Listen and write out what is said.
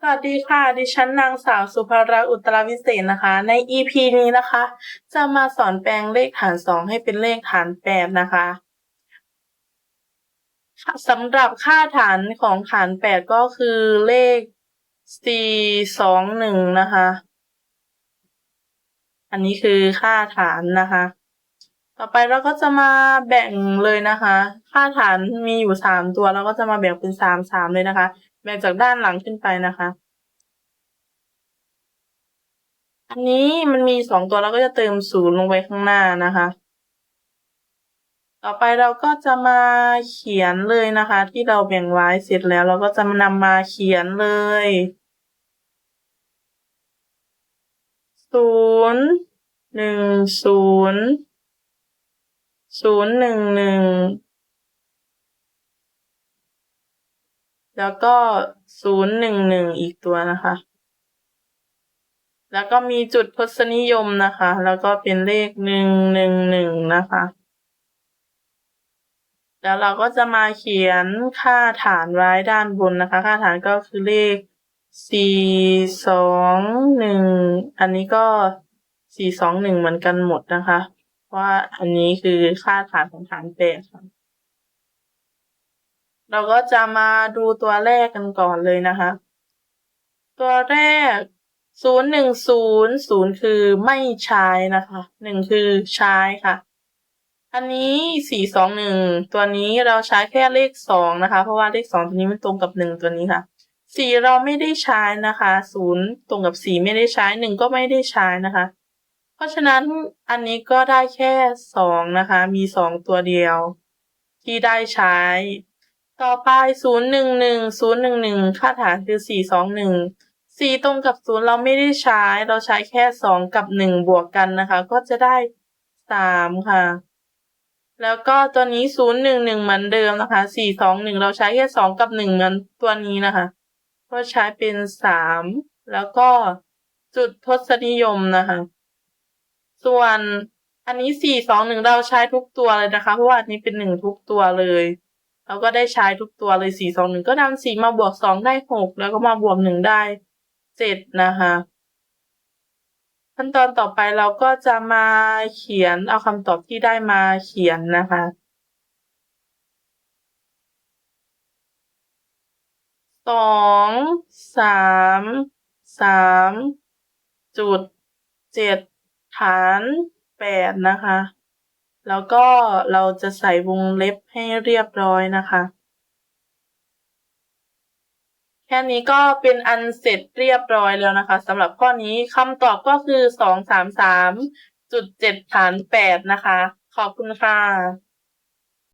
สวัสดีค่ะ ดิฉันนางสาวสุภารักษ์อุตตรวิเศษนะคะ ใน EP นี้นะคะ จะมาสอนแปลงเลขฐานสองให้เป็นเลขฐานแปดนะคะสำหรับค่าฐานของฐานแปดก็คือเลขสี่สองหนึ่งนะคะ อันนี้คือค่าฐานนะคะ ต่อไปเราก็จะมาแบ่งเลยนะคะ ค่าฐานมีอยู่สามตัว เราก็จะมาแบ่งเป็นสามสามเลยนะคะ แบ่งจากด้านหลังขึ้นไปนะคะ อันนี้มันมีสองตัวเราก็จะเติมศูนย์ลงไปข้างหน้านะคะ ต่อไปเราก็จะมาเขียนเลยนะคะ ที่เราแบ่งไว้เสร็จแล้ว เราก็จะนำมาเขียนเลยศูนย์หนึ่งศูนย์ ศูนย์หนึ่งหนึ่งแล้วก็ศูนย์หนึ่งหนึ่งอีกตัวนะคะ แล้วก็มีจุดทศนิยมนะคะ แล้วก็เป็นเลขหนึ่งหนึ่งหนึ่งนะคะ แล้วเราก็จะมาเขียนค่าฐานไว้ด้านบนนะคะ ค่าฐานก็คือเลขสี่สองหนึ่งอันนี้ก็สี่สองหนึ่งเหมือนกันหมดนะคะ ว่าอันนี้คือค่าฐานของฐานแปดค่ะ เราก็จะมาดูตัวแรกกันก่อนเลยนะคะ ตัวแรกศูนย์หนึ่งศูนย์ศูนย์คือไม่ใช้นะคะหนึ่งคือใช้ค่ะ อันนี้สี่สองหนึ่งตัวนี้เราใช้แค่เลขสองนะคะ เพราะว่าเลขสองตัวนี้มันตรงกับหนึ่งตัวนี้ค่ะสี่เราไม่ได้ใช้นะคะศูนย์ตรงกับสี่ไม่ได้ใช้หนึ่งก็ไม่ได้ใช้นะคะ เพราะฉะนั้นอันนี้ก็ได้แค่สองนะคะ มีสองตัวเดียว ที่ได้ใช้ ต่อไปศูนย์หนึ่งหนึ่งศูนย์หนึ่งหนึ่งค่าฐานคือสี่สองหนึ่งสี่ตรงกับศูนย์เราไม่ได้ใช้ เราใช้แค่สองกับหนึ่งบวกกันนะคะ ก็จะได้สามค่ะ แล้วก็ตัวนี้ศูนย์หนึ่งหนึ่งเหมือนเดิมนะคะสี่สองหนึ่งเราใช้แค่สองกับหนึ่งเหมือนตัวนี้นะคะ ก็ใช้เป็นสามแล้วก็จุดทศนิยมนะคะ ส่วนอันนี้สี่สองหนึ่งเราใช้ทุกตัวเลยนะคะ เพราะว่าอันนี้เป็นหนึ่งทุกตัวเลยเราก็ได้ใช้ทุกตัวเลยสี่สองหนึ่งก็นำสี่มาบวกสองได้หกแล้วก็มาบวกหนึ่งได้เจ็ดนะคะขั้นตอนต่อไปเราก็จะมาเขียนเอาคำตอบที่ได้มาเขียนนะคะ สองสามสามจุดเจ็ด ฐานแปดนะคะ แล้วก็เราจะใส่วงเล็บให้เรียบร้อยนะคะ แค่นี้ก็เป็นอันเสร็จเรียบร้อยแล้วนะคะสำหรับข้อนี้คำตอบก็คือสองสามสามจุดเจ็ดฐานแปดนะคะ ขอบคุณค่ะ